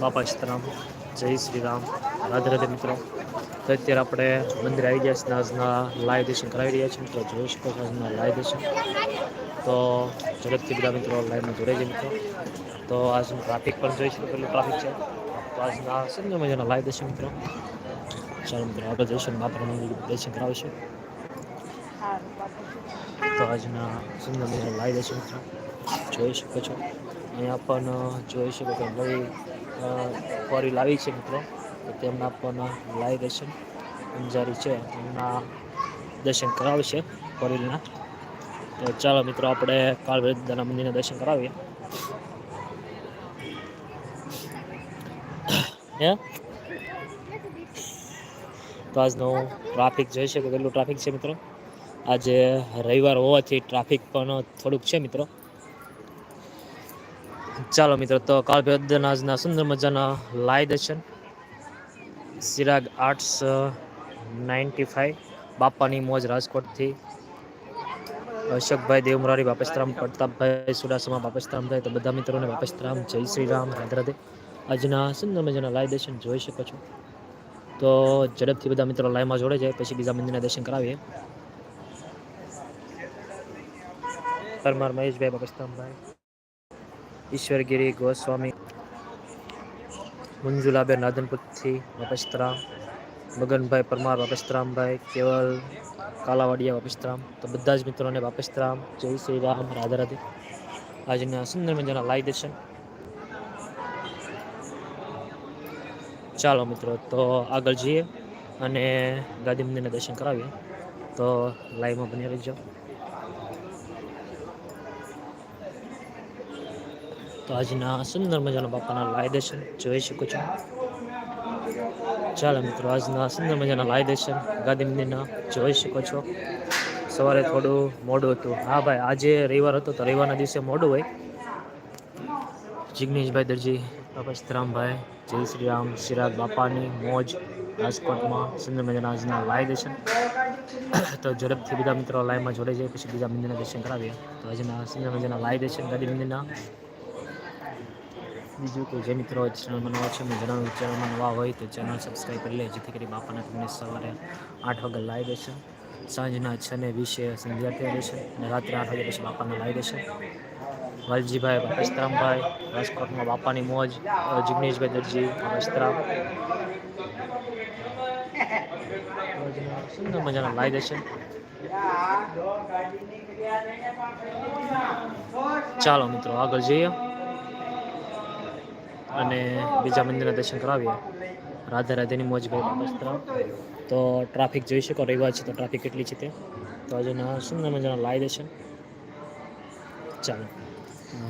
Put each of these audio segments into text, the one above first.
બાપા સીતારામ જય શ્રી રામ. રાધે રાધે મિત્રો. તો અત્યારે આપણે મંદિર આવી ગયા છે આજના લાઈવ દર્શન કરાવી રહ્યા છીએ મિત્રો. જોઈ શકો છો આજના લાઈવ દર્શન. તો ઝડપથી બધા મિત્રો લાઈવમાં જોડાઈ જાય મિત્રો. તો આજનું ટ્રાફિક પણ જોઈ શકો પેલું ટ્રાફિક છે. તો આજના સુંદર મજાના લાઈવ દર્શન મિત્રો. ચાલો મિત્રો આગળ જઈશું બાપા મંદિર દર્શન કરાવીશું તો આજના સુંદર મજાના લાઈવ દર્શન મિત્રો. જોઈ શકો છો. અહીંયા પણ જોઈ શકો કે નવી ફોરી લાવી છે મિત્રો. તેમના પણ લાઈવ દર્શન. અંજારી છે, એમના દર્શન કરાવશે ફોરીલના તો ચાલો મિત્રો, આપણે કાળ દાના મંદિરના દર્શન કરાવીએ. હે? તો આજનું ટ્રાફિક જોઈ શકો કેટલું ટ્રાફિક છે મિત્રો. આજે રવિવાર હોવાથી ટ્રાફિક પણ થોડુંક છે મિત્રો. ચાલો મિત્રો, તો કાળ આજના સુંદર મજાના લાઈ દર્શન સિરાગ આર્ટ્સ નાઇન્ટી ફાઈવ બાપાની મોજ રાજકોટથી. અશોકભાઈ દેવમરારી બાપસ્તરામ, પ્રતાપભાઈ સુડાસમા થાય, તો બધા મિત્રોને બાપસ્તરામ, જય શ્રી રામ, રાધે રાધે. આજના સુંદર મજાના લાય દર્શન જોઈ શકો છો. તો ઝડપથી બધા મિત્રો લાઈમાં જોડે જાય, પછી બીજા મંદિરના દર્શન કરાવીએ. પરમાર મહેશભાઈ બાપેસ્તરામભાઈ ઈશ્વરગીરી, ગોસ્વામી, મંજુલાબેન રાધનપુરથી વપસ્તરામ મગનભાઈ પરમાર બાપેસ્તરામભાઈ કેવલ કાલાવાડિયા વાપસ્તરામ તો બધા જ મિત્રોને વાપસ્તરામ જય શ્રી રામ. રાધા રાધે. આજના સુંદર મજાના લાઈ દર્શન. ચાલો મિત્રો, તો આગળ જઈએ અને ગાંધી મંદિરના દર્શન કરાવીએ. તો લાઈવમાં બની રહીજો. તો આજના સુંદર મજાના બાપાના લાઈ દર્શન જોઈ શકો છો. ચાલો મિત્રો, આજના સુંદર મજાના લાઈ દર્શન ગાંધી મંદિરના જોઈ શકો છો. સવારે થોડું મોડું હતું. હા ભાઈ, આજે રવિવાર હતો તો રવિવારના દિવસે મોડું હોય. જિગ્નેશભાઈ દરજી, બાપા સીતરામભાઈ, જય શ્રી રામ શિરાજ બાપાની મોજ રાજકોટમાં સુંદર મજાના આજના લાય દર્શન. તો ઝડપથી બધા મિત્રો લાઈવમાં જોડે જાય, પછી બીજા મંદિરના દર્શન કરાવીએ. તો આજના સુંદર મજાના લાય દર્શન ગાંધી મંદિરના બીજું કોઈ જે મિત્રો ચેનલમાં નવા છે મેં જણાવ્યું ચેનલમાં નવા હોય તો ચેનલ સબસ્ક્રાઈબ કરી લે જેથી કરી બાપાના તમને સવારે આઠ વાગે લાવી દેશે સાંજના છ ને વીસે સંધ્યા રહેશે અને રાત્રે આઠ વાગ્યા પછી બાપાને લાવી દેશે વાલજીભાઈ બાપસ્તરામભાઈ રાજકોટમાં બાપાની મોજ જિગ્નેશભાઈ દરજી બાપસ્તરામ સુંદર મજાના લાવી દેશે ચાલો મિત્રો આગળ જઈએ. અને બીજા મંદિરના દર્શન કરાવીએ. રાધા રાધેની મોજભાઈ બાબસ્તરામ તો ટ્રાફિક જોઈ શકો રવિવાર છે તો ટ્રાફિક કેટલી છે તે. તો હજુના સુંદર મજાના લાઈ દર્શન. ચાલો.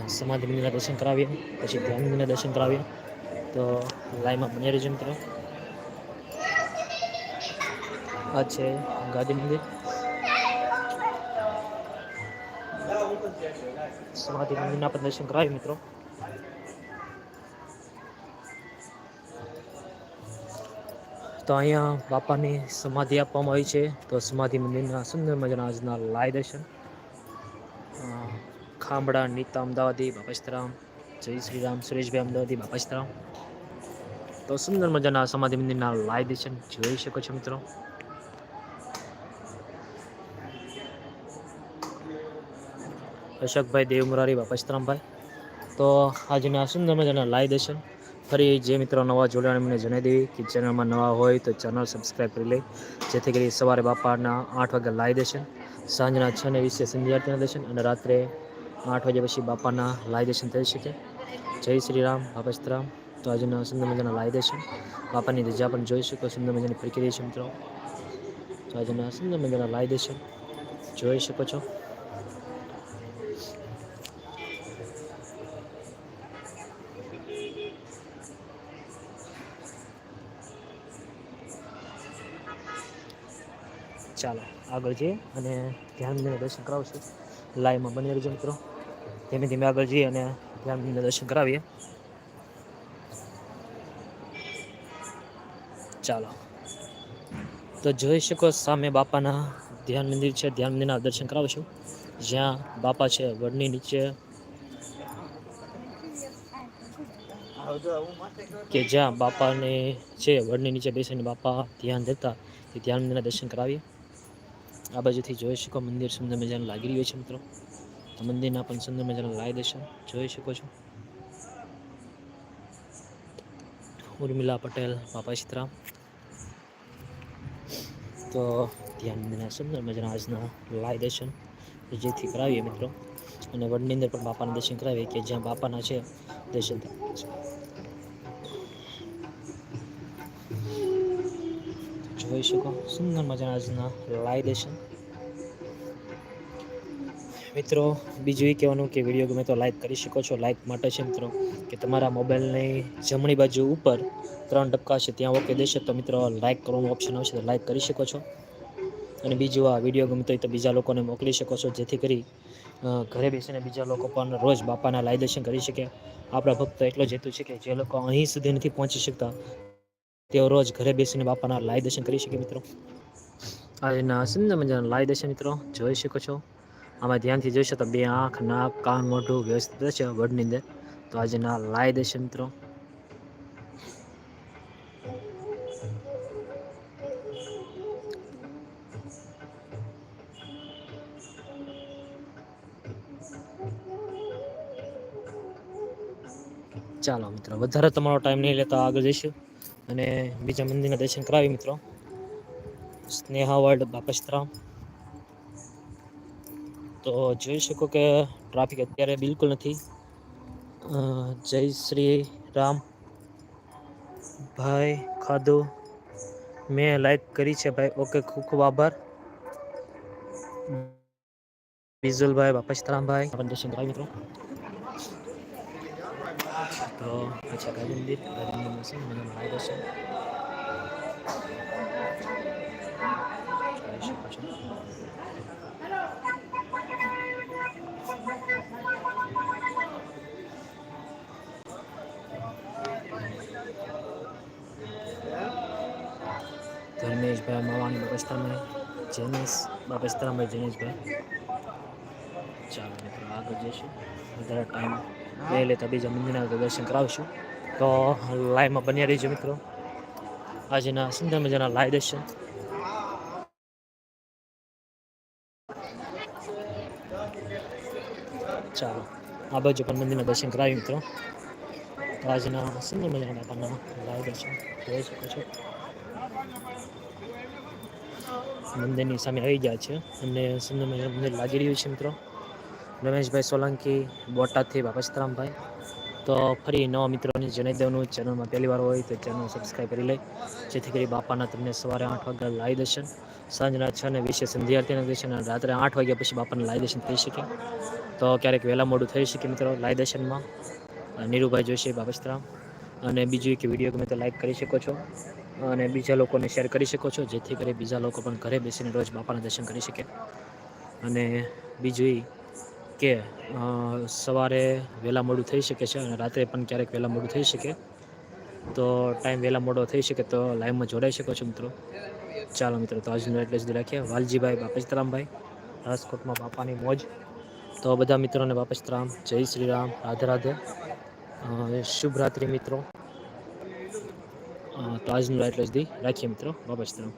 સમાધિ મંદિરના દર્શન કરાવીએ, પછી ધ્યાન મંદિરના દર્શન કરાવીએ. તો લાઈમાં બની રહેજો મિત્રો. આ છે ગાંધી મંદિર. સમાધિ મંદિરના પણ દર્શન કરાવીએ મિત્રો. તો અહીંયા બાપાની સમાધિ આપવામાં આવી છે. તો સમાધિ મંદિરના સુંદર મજાના આજના લાય દર્શન. ખાંભડા, નીતા, અમદાવાદી બાપસ્તરામ જય શ્રી રામ, સુરેશભાઈ, અમદાવાદી બાપસ્તરામ તો સુંદર મજાના સમાધિ મંદિરના લાય દર્શન જોઈ શકો છો મિત્રો. અશોકભાઈ દેવ મુરારી બાપસ્તરામભાઈ તો આજના સુંદર મજાના લાય દર્શન. ફરી જે મિત્રો નવા જોડાણ મને જણાવી દેવી કે ચેનલમાં નવા હોય તો ચેનલ સબસ્ક્રાઈબ કરી લે, જેથી કરી સવારે બાપાના આઠ વાગે લાઈ દર્શન સાંજના છ ને વીસે સંધ્યાર્થીના દર્શન અને રાત્રે આઠ વાગ્યા પછી બાપાના લાઈ દર્શન થઈ શકે જય શ્રી રામ બાપસ્તરામ તો આજના સુંદર મજાના લાઈ દર્શન બાપાની રજા પણ જોઈ શકો, સુંદર મજાની પ્રક્રિયા છે મિત્રો. તો આજના સુંદર મજાના લાઈ દર્શન જોઈ શકો છો. ચાલો આગળ જઈએ અને ધ્યાન મંદિરના દર્શન કરાવશું. લાઈવમાં બની રહેજો મિત્રો. ધીમે ધીમે આગળ જઈએ અને ધ્યાન મંદિરના દર્શન કરાવીએ. ચાલો. તો જોઈ શકો સામે બાપાના ધ્યાન મંદિર છે. ધ્યાન મંદિરના દર્શન કરાવશું. જ્યાં બાપા છે, વડની નીચે. કે જ્યાં બાપાને છે, વડની નીચે બેસીને બાપા ધ્યાન દેતા તે ધ્યાન મંદિરના દર્શન કરાવીએ. આ બાજુથી જોઈ શકો મંદિર સુંદર મજાનું લાગી રહ્યું છે મિત્રો. મંદિરના પણ સુંદર મજાનું લાય દર્શન જોઈ શકો છો. ઉર્મિલા પટેલ, બાપા ચિત્રા તો ધ્યાન મંદિરના સુંદર મજાના આજના લાય દર્શન જેથી કરાવીએ મિત્રો. અને વડની અંદર પણ બાપાના દર્શન કરાવીએ કે જ્યાં બાપાના છે, દર્શન જોઈ શકો સુંદર મજાના આજના લાઈ દર્શન મિત્રો, બીજું એ કહેવાનું કે વીડિયો ગમે તો લાઈક કરી શકો છો. લાઈક માટે છે મિત્રો, કે તમારા મોબાઈલની જમણી બાજુ ઉપર ત્રણ ટપકા છે, ત્યાં ઓકે દેશે. તો મિત્રો લાઈક કરવાનું ઓપ્શન આવશે તો લાઈક કરી શકો છો. અને બીજું આ વીડિયો ગમતો હોય તો બીજા લોકોને મોકલી શકો છો, જેથી કરી ઘરે બેસીને બીજા લોકો પણ રોજ બાપાના લાય દર્શન કરી શકે. આપણા ભક્ત એટલો જ હેતુ છે કે જે લોકો અહીં સુધી નથી પહોંચી શકતા તેઓ રોજ ઘરે બેસીને બાપાના લાય દર્શન કરી શકે મિત્રો. આજના સુંદર મજાના લાય દર્શન મિત્રો જોઈ શકો છો. આમાં ધ્યાનથી જોઈશો તો બે આંખ, નાક, કાન મોઢું વ્યવસ્થિત છે વડની અંદર. તો આજના લાય દર્શન મિત્રો. ચાલો મિત્રો, વધારે તમારો ટાઈમ નહીં લેતા આગળ જઈશું. અને બીજા મંદિરના દર્શન કરાવી મિત્રો. સ્નેહા વર્લ્ડ બાપસ્ત્રા તો જોઈ શકો કે ટ્રાફિક અત્યારે બિલકુલ નથી. જય શ્રી રામ. ભાઈ, ખાધું. મેં લાઈક કરી છે ભાઈ. ઓકે, ખૂબ ખૂબ આભાર. વિઝુલભાઈ બાપસ્તરામભાઈ. દર્શન કરાવી મિત્રો. તો અચ્છા ગાંધી મંદિર ગાંધી મંદિર છે મને માર્ગ દર્શન જોઈ શકો છો ધર્મેશભાઈ માવાણી બાપસ્તામાં જૈનેશ બાપસ્તામાં જૈનેશભાઈ ચાલો મિત્રો આગળ જઈશું વધારે ટાઈમ બે લેતા બીજા મંદિરના દર્શન કરાવશું. તો લાઈવમાં બન્યા રહીજો મિત્રો. આજના સુંદર મજાના લાઈવ દર્શન. ચાલો, આ બાજુ પણ મંદિરના દર્શન કરાવી મિત્રો. આજના સુંદર મજાના બાપાના લાઈવ દર્શન જોઈ શકો છો. મંદિરની સામે આવી ગયા છે અને સુંદર મજાનું મંદિર લાગી રહ્યું છે મિત્રો. રમેશભાઈ સોલંકી, બોટાદથી બાપસ્તરામભાઈ તો ફરી નવા મિત્રોને જણાવી દેવાનું ચેનલમાં પહેલી વાર હોય તો ચેનલ સબસ્ક્રાઈબ કરી લે. જેથી કરી બાપાના તમને સવારે આઠ વાગ્યા લાઈ દર્શન, સાંજના છ ને વિશે સંધ્યાર્થીના દર્શન અને રાત્રે આઠ વાગ્યા પછી બાપાના લાઈ દર્શન થઈ શકે. તો ક્યારેક વહેલા મોડું થઈ શકે મિત્રો લાઈ દર્શનમાં. નીરુભાઈ જોશી બાપસ્તરામ અને બીજું કે વીડિયો ગમે તો લાઈક કરી શકો છો. અને બીજા લોકોને શેર કરી શકો છો, જેથી કરી બીજા લોકો પણ ઘરે બેસીને રોજ બાપાના દર્શન કરી શકે. અને બીજું કે સવારે વહેલા મોડું થઈ શકે છે અને રાત્રે પણ ક્યારેક વહેલા મોડું થઈ શકે. તો ટાઈમ વહેલા મોડો થઈ શકે તો લાઈવમાં જોડાઈ શકો છો મિત્રો. ચાલો મિત્રો, તો આજનું એટલે સુધી રાખીએ. વાલજીભાઈ બાપેશતરામભાઈ રાજકોટમાં બાપાની મોજ. તો બધા મિત્રોને બાપેશતરામ જય શ્રી રામ રાધે. રાધે શુભ રાત્રિ મિત્રો. તો આજનું એટલે સુધી રાખીએ મિત્રો. બાપેશતરામ